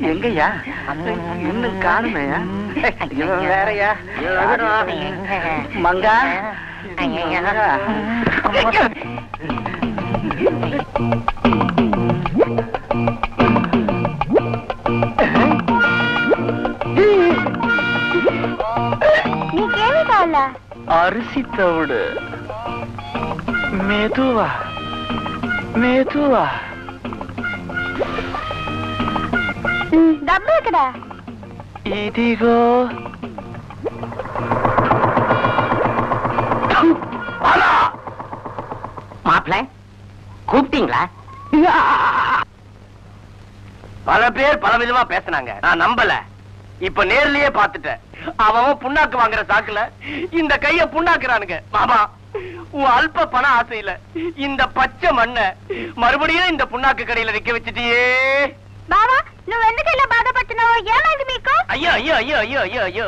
எங்கய்யா? இன்னும் காணுமையா? இவன் வேறையா? மங்கா? அரிசி தவிடு. மெதுவா. மெதுவா డబ్బు ఎక్కడ ఇదిగో மாப்பிள கூப்பிட்டீங்களா பல பேர் பல விதமா பேசினாங்க நான் நம்பல இப்ப நேர்லயே பாத்துட்டேன் அவன் புண்ணாக்கு வாங்குற சாக்குல இந்த கைய புண்ணாக்குறானுங்க மாமா உன் அல்ப பண ஆசையில இந்த பச்சை மண்ண மறுபடியும் இந்த புண்ணாக்கு கடையில நிக்க வச்சிட்டியே బావా నువ్వు ఎందుకు ఇలా బాధపడుతున్నావు ఏమైంది మీకు ஐயோ ஐயோ ஐயோ ஐயோ ஐயோ ஐயோ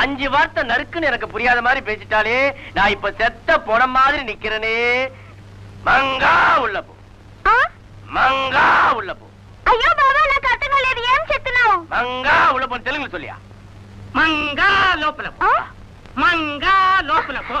அஞ்சு வார்த்தை நறுக்குன்னு எனக்கு புரியாத மாதிரி பேசிட்டாலே நான் இப்ப செத்த போன மாதிரி நிக்கிறேனே மங்கா உள்ள போ ఆ? மங்கா உள்ள போ అయ్యో బావా నాకు అర్థం కాలేదు ఏం చెప్తున్నావు மங்கா உள்ள போ தெலுங்குல சொல்லியா மங்கா லோப்பல ఆ? மங்கா லோப்பல போ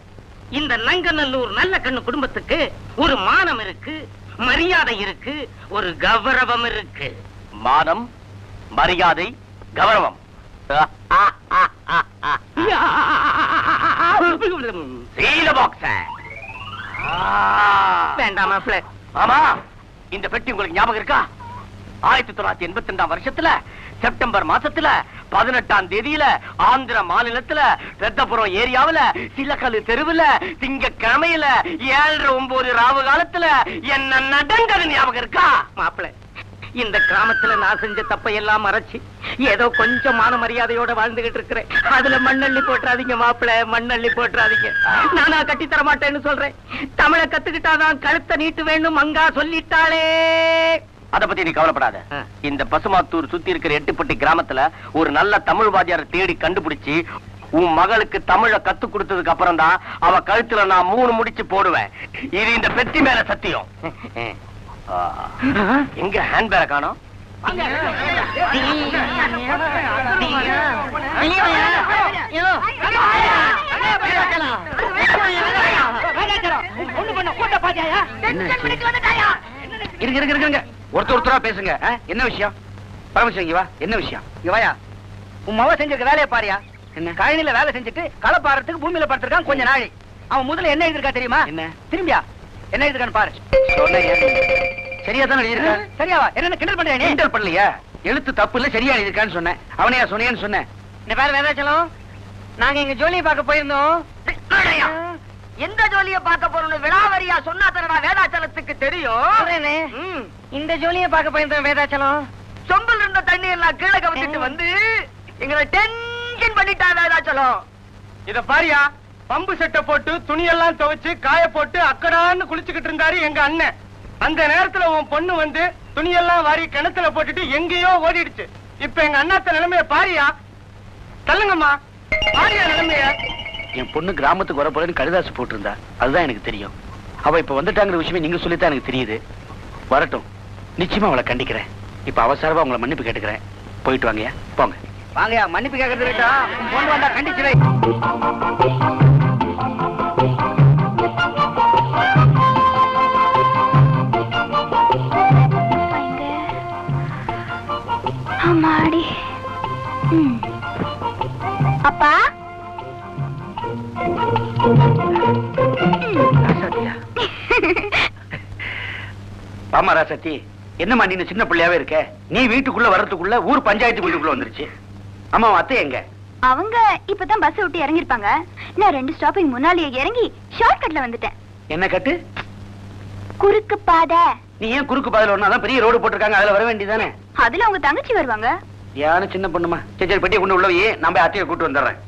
இந்த நங்கநல்லூர் நல்ல கண்ணு குடும்பத்துக்கு ஒரு மானம் இருக்கு மரியாதை இருக்கு ஒரு கௌரவம் இருக்கு. மானம் மரியாதை கௌரவம். வேண்டாம் ஆமா இந்த பெட்டி உங்களுக்கு ஞாபகம் இருக்கா? ஆயிரத்தி தொள்ளாயிரத்தி எண்பத்தி ரெண்டாம் வருஷத்துல செப்டம்பர் மாசத்துல பதினெட்டாம் தேதியில ஆந்திர மாநிலத்துல பெத்தபுரம் ஏரியாவுல சிலக்கல் தெருவுல திங்கக்கிழமையில ஏழரை ஒன்பது ராவு காலத்துல என்ன நடந்தது ஞாபகம் இருக்கா? மாப்பிள்ள இந்த கிராமத்துல நான் செஞ்ச தப்பை எல்லாம் மறைச்சு ஏதோ கொஞ்சம் மான மரியாதையோட வாழ்ந்துகிட்டு இருக்கிறேன். அதுல மண்ணள்ளி போட்டுறாதீங்க மாப்பிள்ள மண்ணள்ளி போட்டுறாதீங்க. நானா கட்டி தர மாட்டேன்னு சொல்றேன். தமிழ கத்துக்கிட்டாதான் கழுத்தை நீட்டு வேண்டும் மங்கா சொல்லிட்டாளே. அத பத்தி நீ கவலைப்படாத. இந்த பசுமாத்தூர் சுத்தி இருக்கிற எட்டுப்பட்டி கிராமத்துல ஒரு நல்ல தமிழ் வாத்தியாரை தேடி கண்டுபிடிச்சு உன் மகளுக்கு தமிழ கத்து கொடுத்ததுக்கு அப்புறம் தான் அவ கழுத்துல நான் மூணு முடிச்சு போடுவேன். இது இந்த பெட்டி மேல சத்தியம். எங்க ஹேண்ட் பேக் காணோம்? இருங்க இருங்க இருங்க. ஒருத்தர் ஒருத்தரா பேசுங்க? என்ன விஷயம்? பரமசிவம் இங்க வா. என்ன விஷயம்? இங்க வாயா. உன் மவ செஞ்சிருக்க வேலையை பாரியா? என்ன? கழனில வேலை செஞ்சுட்டு களை பாறதுக்கு பூமியில படுத்திருக்கான் கொஞ்ச நாளை. அவன் முதல்ல என்ன எழுதிருக்கா தெரியுமா? என்ன? திரும்பியா. என்ன எழுதிருக்கான்னு பாரு. சரியா தான் எழுதியிருக்க? சரியாவா என்ன கிண்டல் பண்றியா நீ? கிண்டல் பண்ணலையா? எழுத்து தப்பு இல்ல சரியா எழுதிருக்கான்னு சொன்னேன். அவனையா சொன்னேன்னு சொன்னேன். இந்த பேர் வேதாச்சலம் நாங்க எங்க ஜோலியை பார்க்க போயிருந்தோம். எந்த ஜோலிய பார்க்க போறோம்னு விழாவரியா சொன்னா தரடா வேதாச்சலத்துக்கு தெரியும். இந்த ஜோலியை பார்க்க போயிருந்தோம் வேதாச்சலம். சொம்பல் இருந்த தண்ணி எல்லாம் கீழே கவிச்சிட்டு வந்து எங்களை டென்ஷன் பண்ணிட்டா வேதாச்சலம். இத பாரியா பம்பு செட்டை போட்டு துணியெல்லாம் துவைச்சு காய போட்டு அக்கடான்னு குளிச்சுக்கிட்டு இருந்தாரு எங்க அண்ணன். அந்த நேரத்துல உன் பொண்ணு வந்து துணியெல்லாம் வாரி கிணத்துல போட்டுட்டு எங்கேயோ ஓடிடுச்சு. இப்ப எங்க அண்ணாத்த நிலைமைய பாரியா? தள்ளுங்கம்மா. பாரியா நிலைமைய. என் பொண்ணு கிராமத்துக்கு வர போறேன்னு கடிதாசு போட்டிருந்தா அதுதான் எனக்கு தெரியும். அவ இப்ப வந்துட்டாங்கிற விஷயமே நீங்க சொல்லித்தான் எனக்கு தெரியுது. வரட்டும். நிச்சயமா அவளை கண்டிக்கிறேன். இப்ப அவசரமா உங்களை மன்னிப்பு கேட்டுக்கிறேன். போயிட்டு வாங்கயா போங்க. வாங்கயா மன்னிப்பு கேட்கறது பொண்ணு வந்தா கண்டிச்சு வை. அம்மாடி. அப்பா? ஆமா ராசாத்தி. என்னம்மா நீ சின்ன பிள்ளையாவே இருக்க? நீ வீட்டுக்குள்ள வர்றதுக்குள்ள ஊர் பஞ்சாயத்து வீட்டுக்குள்ள வந்துருச்சு. ஆமா அத்தை எங்க? அவங்க இப்பதான் பஸ் விட்டு இறங்கிருப்பாங்க நான் ரெண்டு ஸ்டாப்பிங் முன்னாலேயே இறங்கி ஷார்ட் கட்ல வந்துட்டேன். என்ன கட்டு? குறுக்கு பாதை. நீ ஏன் குறுக்கு பாதையில ஒண்ணு அதான் பெரிய ரோடு போட்டிருக்காங்க அதுல வர வேண்டியதானே அதுல உங்க தங்கச்சி வருவாங்க. யாரும் சின்ன பொண்ணுமா? சரி சரி பெட்டியை கொண்டு உள்ள போய் நான் போய் அத்தையை கூட்டு வந்துடுறேன்.